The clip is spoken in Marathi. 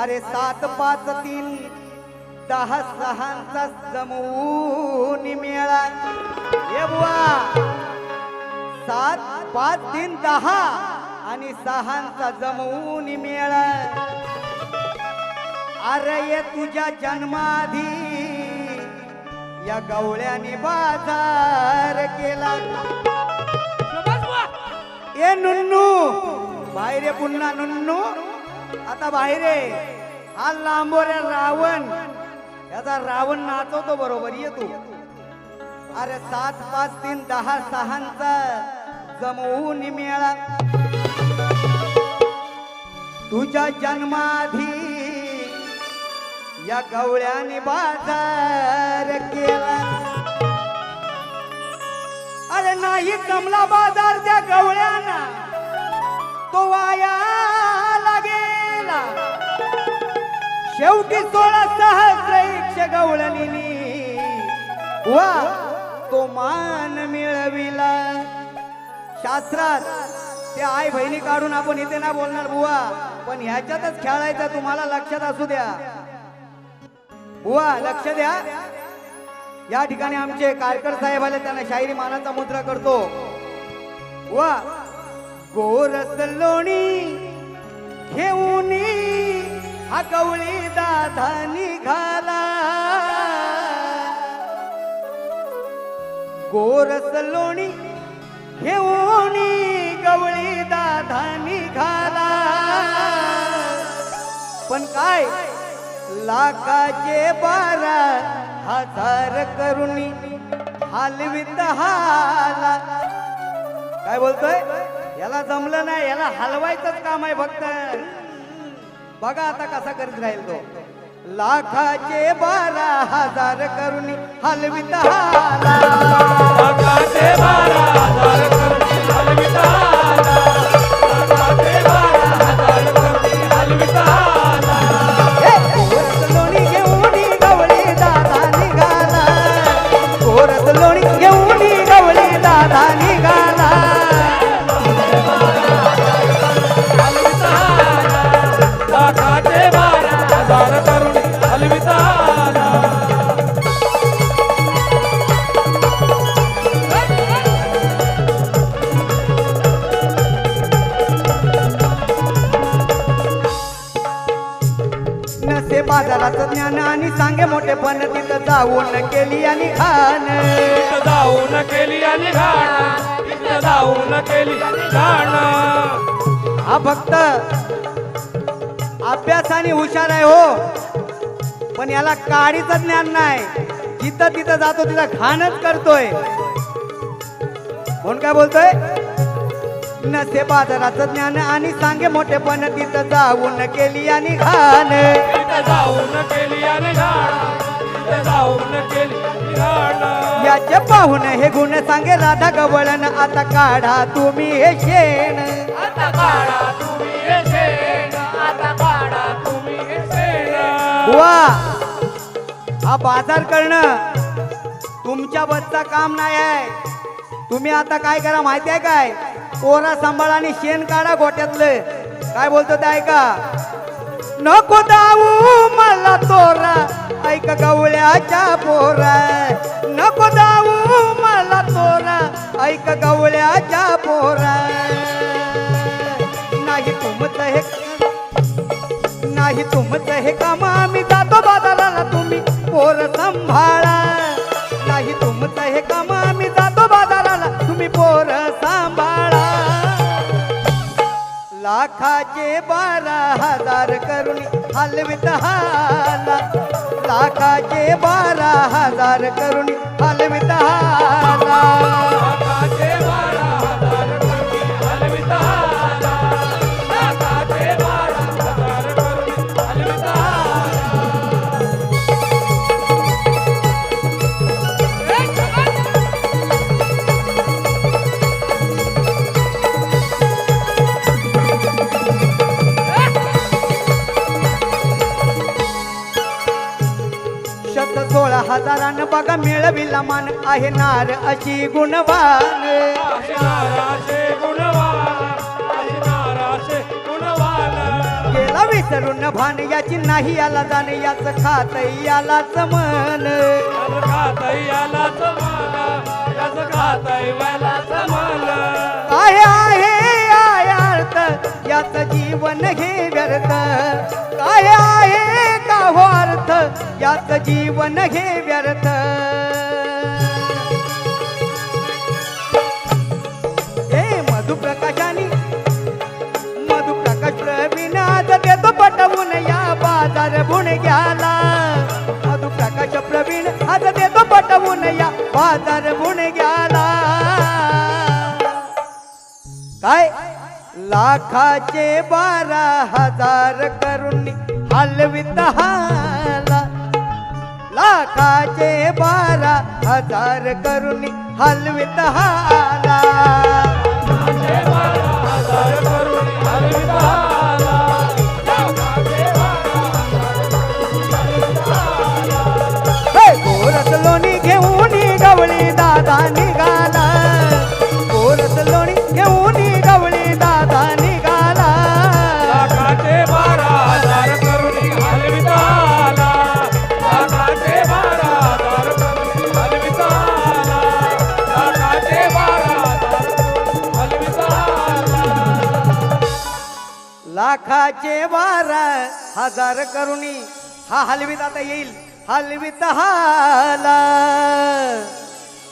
अरे सात पाच तीन दहा सहांचा जमवून मेळा. ये बुवा. सात पाच तीन दहा आणि सहांचा जमवून मेळा. अरे ये तुझ्या जन्माधी या गवळ्याने बाजार केला. बाहेर ये पुन्हा नुन्नू. आता बाहेर ये. हा लांबोऱ्या रावण. याचा रावण नाचवतो बरोबर. ये तू. अरे सात पाच तीन दहा सहांचा जमवून मिळा तुझ्या जन्माधी या गवळ्याने बाजार केला. अरे नाही जमला बाजार त्या गवळ्याना. तो वाया गेला शेवटी सोळा सहस्र इक्ष गवळणी वा तो मान मिळविला. शास्त्रात ते आई बहिणी काढून आपण इथे ना बोलणार बुवा पण ह्याच्यातच खेळायचं तुम्हाला लक्षात असू द्या. बुवा लक्ष द्या. या ठिकाणी आमचे कारकर साहेब आले त्यांना शाहिरी मानाचा मुद्रा करतो. वा गोरस लोणी घेऊन हा गवळी दादा निघाला गोरस लोणी घेऊन गवळी दादा निघाला पण काय लाखाचे बारा हजार करुणी हालवित हाला. काय बोलतोय? याला जमलं नाही याला हलवायचंच काम आहे फक्त. बघा आता कसा करीत राहील तो. लाखाचे बारा हजार करून हलवित हाला लाखाचे बारा बाजाराचं ज्ञान आणि सांगे मोठेपण तिथं जाऊन केली आणि खान इथं जाऊन केली आणि घाण. जाऊन केली घाण. हा भक्त अभ्यासाने हुशार आहे हो. पण याला काडीचं ज्ञान नाही. जिथं तिथं जातो तिथं घाणच करतोय. कोण काय बोलतोय? नसे बाजाराचं ज्ञान आणि सांगे मोठेपण तिथं जाऊन केली आणि घाण. जाऊन केली आणि जाऊन केली याचे पाहून हे गुण सांगे राधा गवळण आता काढा तुम्ही हे शेण. आता काढा तुम्ही हे शेण. आता काढा तुम्ही हे शेण. वा हा बाजार करणं तुमच्या बसचा काम नाही आहे. तुम्ही आता काय करा माहिती आहे काय? पोरा सांभाळा आणि शेण काढा गोट्यातलं. काय बोलतो ते ऐका. नको दाऊ मला तोरा. ऐक गवळ्याच्या पोरा. नको दाऊ मला तोरा. ऐक गवळ्याच्या पोरा. नाही तुमचं हे नाही तुमचं हे काम. आम्ही जातो बाजाराला तुम्ही पोर सांभाळ. लाखाचे बारा हजार करून हलवित हाला लाखाचे बारा हजार करून हलवित हाला हजारानं बघा मिळविला मान आहे नार अशी गुणवान. विसरून भान याची नाही याला जाणे याच खात यालाच मन. याचं खातय यालाच मला याचं खातय जीवन हे व्यर्थ. काय आहे का हो अर्थ? यात जीवन हे व्यर्थ. हे मधुप्रकाशानी मधुप्रकाश प्रवीण देतो पटवून या बाजार गुणग्याला मधुप्रकाश प्रवीण आज देतो पटवून या बाजार गुणग्याला काय? लाखाचे बारा हजार करून हलवित हाला. लाखाचे बारा हजार करून हलवित हाला. लाखाचे बारा हजार करुणी हा हलवीत आता येईल हलवीत हाला